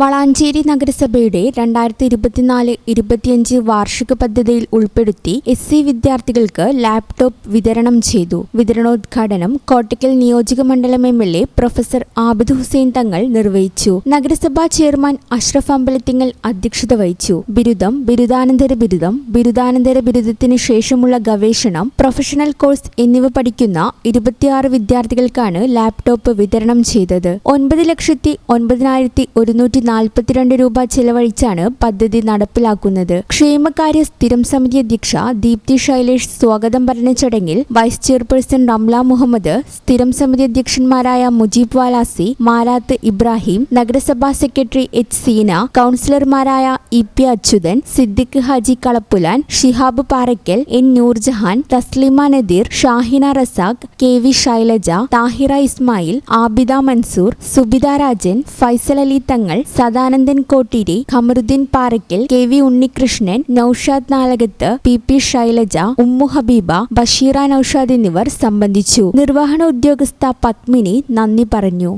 വളാഞ്ചേരി നഗരസഭയുടെ രണ്ടായിരത്തി ഇരുപത്തിനാല് ഇരുപത്തിയഞ്ച് വാർഷിക പദ്ധതിയിൽ ഉൾപ്പെടുത്തി എസ് സി വിദ്യാർത്ഥികൾക്ക് ലാപ്ടോപ്പ് വിതരണം ചെയ്തു. വിതരണോദ്ഘാടനം കോട്ടയ്ക്കൽ നിയോജക മണ്ഡലം M L A professor Abid Hussain Thangal നിർവഹിച്ചു. നഗരസഭാ ചെയർമാൻ അഷ്റഫ് അമ്പലത്തിങ്ങൽ അധ്യക്ഷത വഹിച്ചു. ബിരുദം ബിരുദാനന്തര ബിരുദം ബിരുദാനന്തര ബിരുദത്തിന് ശേഷമുള്ള ഗവേഷണം പ്രൊഫഷണൽ കോഴ്സ് എന്നിവ പഠിക്കുന്ന ഇരുപത്തിയാറ് വിദ്യാർത്ഥികൾക്കാണ് ലാപ്ടോപ്പ് വിതരണം ചെയ്തത്. ഒൻപത് ലക്ഷത്തി ഒൻപതിനായിരത്തി ഒരുന്നൂറ്റി നാൽപ്പത്തിരണ്ട് രൂപ ചെലവഴിച്ചാണ് പദ്ധതി നടപ്പിലാക്കുന്നത്. ക്ഷേമകാര്യ സ്ഥിരം സമിതി അധ്യക്ഷ ദീപ്തി ശൈലേഷ് സ്വാഗതം പറഞ്ഞ ചടങ്ങിൽ വൈസ് ചെയർപേഴ്സൺ റംല മുഹമ്മദ് സ്ഥിരം സമിതി അധ്യക്ഷന്മാരായ മുജീബ് വാലാസി മാരാത്ത് ഇബ്രാഹിം നഗരസഭാ സെക്രട്ടറി എച്ച് സീന കൗൺസിലർമാരായ E P Achuthan Siddique Haji Kalappulan Shihab Parakkal N Noorjahan Thaslima Nadeer Shahina Razak K V Shailaja Thahira Ismail Abida Mansoor Subitha Rajan Faisal Ali Thangal Sadanandan Kottiri Khamaruddeen Parakkal K V Unnikrishnan Noushad Nalakath P P Shailaja Ummu Habeeba Basheera Noushad എന്നിവർ സംബന്ധിച്ചു. നിർവഹണ ഉദ്യോഗസ്ഥ പത്മിനി നന്ദി പറഞ്ഞു.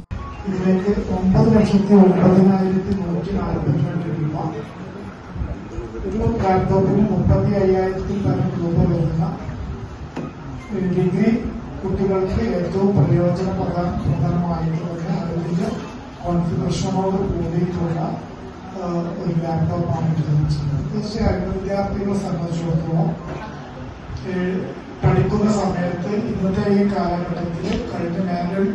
ഇതിലേക്ക് ഒമ്പത് ലക്ഷത്തി ഒമ്പതിനായിരത്തി നൂറ്റി രൂപ അയ്യായിരത്തി പതിനെട്ട് രൂപ ഒരു ഡിഗ്രി കുട്ടികൾക്ക് ഏറ്റവും പ്രയോജനപ്രദമായിട്ടുള്ള അതിന്റെ കോൺഫിഗറേഷനോട് കൂടിയിട്ടുള്ള ഒരു ലാപ്ടോപ്പാണ് ഉപയോഗിച്ചത് തീർച്ചയായിട്ടും വിദ്യാർത്ഥികളെ സംബന്ധിച്ചിടത്തോളം പഠിക്കുന്ന സമയത്ത് ഇന്നത്തെ ഈ കാലഘട്ടത്തിൽ കഴിഞ്ഞ മാനുവൽ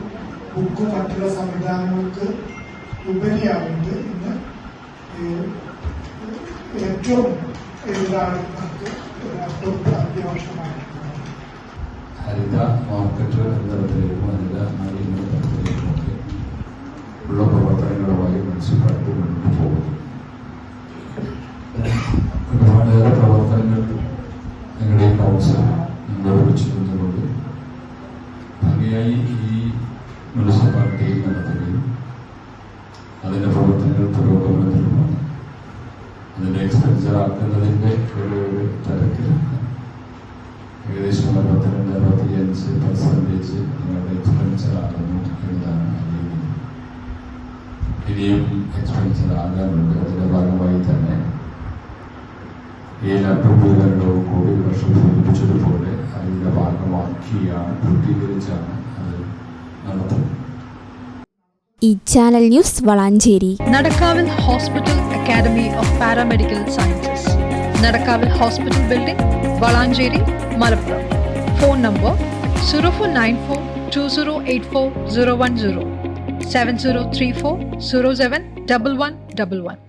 ബുക്ക് മറ്റുള്ള സംവിധാനങ്ങൾക്ക് ഉപരിയായിട്ട് ഇന്ന് ഏറ്റവും നമുക്ക് ലാപ്ടോപ്പ് അത്യാവശ്യമായിട്ടുള്ളത്. ഹരിത മാർക്കറ്റ് എന്ന തരത്തിലേക്കും ഹരിത നവീകരണ തരത്തിലേക്കുമൊക്കെ ഉള്ള പ്രവർത്തനങ്ങളുമായി മുനിസിപ്പാലിറ്റി മുന്നോട്ട് പോകുന്നു ഒരുപാടേറെ പ്രവർത്തനങ്ങൾ ഞങ്ങളുടെ കൗൺസിൽ നിർവഹിച്ചിരുന്നതുകൊണ്ട് ഭംഗിയായി ഈ മുനിസിപ്പാലിറ്റിയിൽ നടത്തുകയും അതിന്റെ പ്രവർത്തനങ്ങൾ പുരോഗമനത്തിലുമാണ് അതിന്റെ എക്സ്പെൻസർ ആക്കുന്നതിന്റെ ഒരു തിരക്കിൽ ഏകദേശം അറുപത്തിരണ്ട് അറുപത്തിയഞ്ച് പെർസെന്റേജ് നിങ്ങളുടെ എക്സ്പെൻസർ ആകുന്നു എന്നതാണ് അറിയുന്നത് ഇനിയും എക്സ്പെൻസർ ആകാനുണ്ട് അതിന്റെ ഭാഗമായി തന്നെ ഈ ലാപ്ടോപ്പ് വിതരണവും കൂടി വർഷം സൂചിപ്പിച്ചതുപോലെ അതിന്റെ ഭാഗമാക്കിയാണ് പൂർത്തീകരിച്ചാണ് അത് നടത്തുന്നത്. ഈ channel news Valanchery. Nadakkavil hospital academy of paramedical sciences. Nadakkavil hospital building Valanchery Malappuram. Phone number zero four nine four two zero eight four zero one zero. 7034 07 1111.